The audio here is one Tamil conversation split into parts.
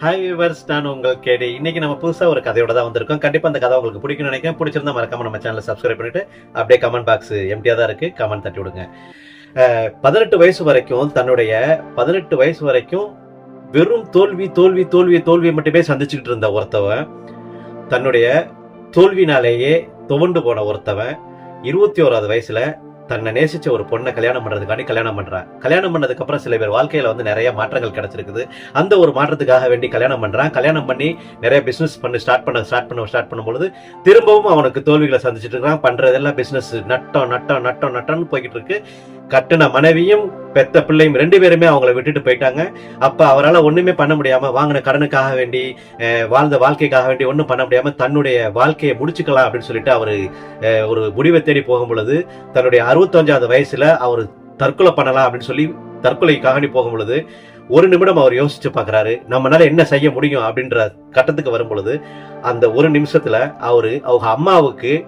ஹாய் வியூவர்ஸ் நான் உங்கள் கேடி. இன்னைக்கு நம்ம புதுசாக ஒரு கதையோட தான் வந்திருக்கோம். கண்டிப்பாக அந்த கதை உங்களுக்கு பிடிக்கும்னு நினைக்கிறேன். பிடிச்சிருந்தா மறக்காம நம்ம சேனலை சப்ஸ்கிரைப் பண்ணிட்டு அப்படியே கமெண்ட் பாக்ஸ் எம்டியாக தான் இருக்கு. கமெண்ட் தட்டி விடுங்க. பதினெட்டு வயசு வரைக்கும் தன்னுடைய பதினெட்டு வயசு வரைக்கும் வெறும் தோல்வி தோல்வி தோல்வி தோல்வியை மட்டுமே சந்திச்சுக்கிட்டு இருந்த ஒருத்தவன் தன்னுடைய தோல்வினாலேயே துவண்டு போன ஒருத்தவன் இருபத்தி ஓராவது வயசுல தன்னை நேசிச்ச ஒரு பொண்ணை கல்யாணம் பண்றதுக்காண்டி கல்யாணம் பண்றான் கல்யாணம் பண்ணதுக்கு அப்புறம் சில பேர் வாழ்க்கையில வந்து நிறைய மாற்றங்கள் கிடைச்சிருக்குது. அந்த ஒரு மாற்றத்துக்காக வேண்டி கல்யாணம் பண்றான். கல்யாணம் பண்ணி நிறைய பிசினஸ் பண்ணி ஸ்டார்ட் பண்ண ஸ்டார்ட் பண்ண ஸ்டார்ட் பண்ணும்பொழுது திரும்பவும் அவனுக்கு தோல்விகளை சந்திச்சுட்டு இருக்கான் பண்றதெல்லாம் பிசினஸ் நட்டம் நட்டம் நட்டம் நட்டம்னு போய்கிட்டு இருக்கு. கட்டின மனைவியும் பெத்த பிள்ளையும் ரெண்டு பேருமே அவங்கள விட்டுட்டு போயிட்டாங்க. அப்ப அவரால் ஒண்ணுமே பண்ண முடியாம வாங்கின கடனுக்காக வேண்டி வாழ்ந்த வாழ்க்கைக்காக வேண்டி ஒன்றும் பண்ண முடியாம தன்னுடைய வாழ்க்கையை முடிச்சுக்கலாம் அப்படின்னு சொல்லிட்டு அவர் ஒரு முடிவை தேடி போகும் பொழுது தன்னுடைய அறுபத்தஞ்சாவது வயசுல அவர் தற்கொலை பண்ணலாம் அப்படின்னு சொல்லி தற்கொலைக்காக போகும் பொழுது ஒரு நிமிடம் அவர் யோசிச்சு பார்க்குறாரு நம்மளால என்ன செய்ய முடியும் அப்படின்ற கட்டத்துக்கு வரும் பொழுது அந்த ஒரு நிமிஷத்துல அவரு அவங்க அம்மாவுக்கு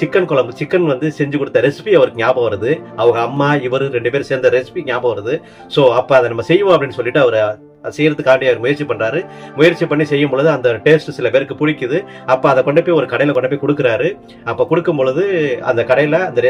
சிக்கன் குழம்பு சிக்கன் வந்து செஞ்சு கொடுத்த ரெசிபி அவருக்கு ஞாபகம் வருது. அவங்க அம்மா இவர் ரெண்டு பேரும் சேர்ந்த ரெசிபி ஞாபகம் வருது. ஸோ அப்போ அதை நம்ம செய்வோம் அப்படின்னு சொல்லிட்டு அவர் செய்யறதுக்காண்டி அவர் முயற்சி பண்றாரு. முயற்சி பண்ணி செய்யும் பொழுது அந்த டேஸ்ட் சில பேருக்கு பிடிக்குது. அப்போ அதை கொண்டு போய் ஒரு கடையில் கொண்டு போய் கொடுக்குறாரு. அப்போ கொடுக்கும் பொழுது அந்த கடையில் அந்த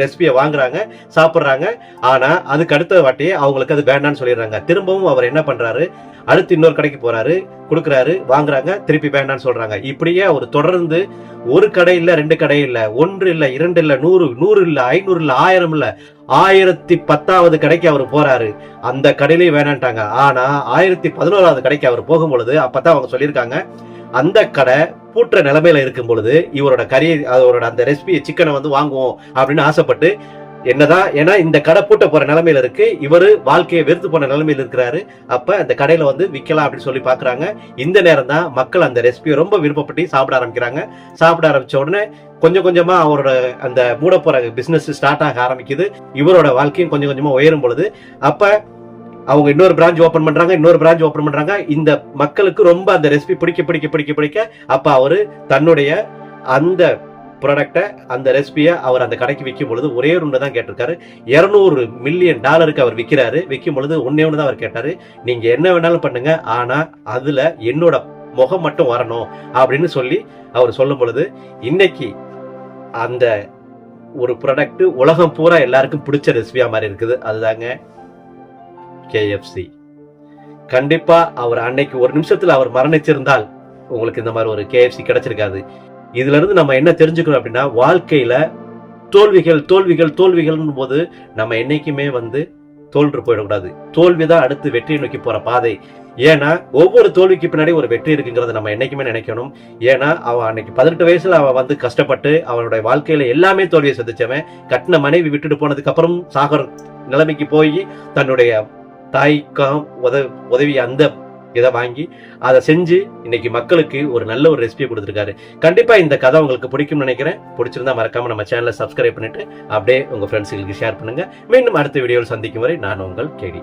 ரெசிபியை வாங்குறாங்க சாப்பிட்றாங்க. ஆனால் அதுக்கு அடுத்த வாட்டி அவங்களுக்கு அது வேண்டாம்னு சொல்லிடுறாங்க. திரும்பவும் அவர் என்ன பண்ணுறாரு அடுத்து இன்னொரு கடைக்கு போகிறாரு கொடுக்குறாரு வாங்குறாங்க திருப்பி வேண்டாம்னு சொல்கிறாங்க இப்படியே அவர் தொடர்ந்து ஒரு கடை இல்லை ரெண்டு கடை இல்லை ஒன்று இல்லை இரண்டு இல்லை நூறு நூறு இல்லை ஐநூறு இல்லை ஆயிரம் இல்லை ஆயிரத்தி பத்தாவது கடைக்கு அவர் போறாரு. அந்த கடையிலேயே வேணான்ட்டாங்க. ஆனா ஆயிரத்தி பதினோராவது கடைக்கு அவர் போகும்பொழுது அப்பதான் அவங்க சொல்லியிருக்காங்க அந்த கடை பூட்டுற நிலைமையில இருக்கும் பொழுது இவரோட கறி அவரோட அந்த ரெசிபி சிக்கனை வந்து வாங்குவோம் அப்படின்னு ஆசைப்பட்டு என்னதான் ஏன்னா இந்த கடை பூட்ட போற நிலைமையில இருக்கு. இவரு வாழ்க்கையை வெறுத்து போன நிலைமையில இருக்கிறாரு. அப்ப அந்த கடையில வந்து விற்கலாம் அப்படின்னு சொல்லி பாக்குறாங்க. இந்த நேரம் தான் மக்கள் அந்த ரெசிபியை ரொம்ப விருப்பப்பட்டு சாப்பிட ஆரம்பிக்கிறாங்க. சாப்பிட ஆரம்பிச்ச உடனே கொஞ்சம் கொஞ்சமா அவரோட அந்த மூட போற பிசினஸ் ஸ்டார்ட் ஆக ஆரம்பிக்குது. இவரோட வாழ்க்கையும் கொஞ்சம் கொஞ்சமா உயரும் பொழுது. அப்ப அவங்க இன்னொரு பிரான்ச் ஓப்பன் பண்றாங்க இன்னொரு பிரான்ச் ஓப்பன் பண்றாங்க. இந்த மக்களுக்கு ரொம்ப அந்த ரெசிபி பிடிக்க பிடிக்க பிடிக்க பிடிக்க அப்ப அவரு தன்னுடைய அந்த ப்ராடக்டை அந்த ரெசிபியை அவர் அந்த கடைக்கு விற்கும் பொழுது ஒரே ஒன்று தான் கேட்டிருக்காரு. இரநூறு மில்லியன் டாலருக்கு அவர் விற்கிறாரு விற்கும் பொழுது ஒன்னே ஒன்று தான் அவர் கேட்டாரு. நீங்க என்ன வேணாலும் பண்ணுங்க ஆனா அதுல என்னோட முகம் மட்டும் வரணும் அப்படின்னு சொல்லி அவர் சொல்லும் பொழுது இன்னைக்கு அந்த ஒரு ப்ராடக்ட் உலகம் பூரா எல்லாருக்கும் பிடிச்ச ரெசிபியா மாதிரி இருக்குது. அதுதாங்க கேஎஃப்சி கண்டிப்பா அவர் அன்னைக்கு ஒரு நிமிஷத்துல அவர் மரணிச்சிருந்தால் உங்களுக்கு இந்த மாதிரி ஒரு கேஎஃப்சி கிடைச்சிருக்காது. இதுல இருந்து நம்ம என்ன தெரிஞ்சுக்கணும் அப்படின்னா வாழ்க்கையில தோல்விகள் தோல்விகள் தோல்விகள்னு போது நம்ம என்னைக்குமே வந்து தோல்று போயிடக்கூடாது. தோல்விதான் அடுத்து வெற்றியை நோக்கி போற பாதை. ஏன்னா ஒவ்வொரு தோல்விக்கு பின்னாடி ஒரு வெற்றி இருக்குங்கிறத நம்ம என்னைக்குமே நினைக்கணும். ஏன்னா அவன் அன்னைக்கு பதினெட்டு வயசுல அவன் வந்து கஷ்டப்பட்டு அவனுடைய வாழ்க்கையில எல்லாமே தோல்வியை சந்திச்சவன் கட்டின மனைவி விட்டுட்டு போனதுக்கு அப்புறம் சாகர் நிலைமைக்கு போய் தன்னுடைய தாய்க்கும் உதவி உதவி அந்த இதை வாங்கி அதை செஞ்சு இன்னைக்கு மக்களுக்கு ஒரு நல்ல ஒரு ரெசிபியை கொடுத்துருக்காரு. கண்டிப்பா இந்த கதை உங்களுக்கு பிடிக்கும்னு நினைக்கிறேன். பிடிச்சிருந்தா மறக்காம நம்ம சேனலை சப்ஸ்கிரைப் பண்ணிட்டு அப்படியே உங்க ஃப்ரெண்ட்ஸுகளுக்கு ஷேர் பண்ணுங்க. மீண்டும் அடுத்த வீடியோவில் சந்திக்கும் வரை நான் உங்கள் கேடி.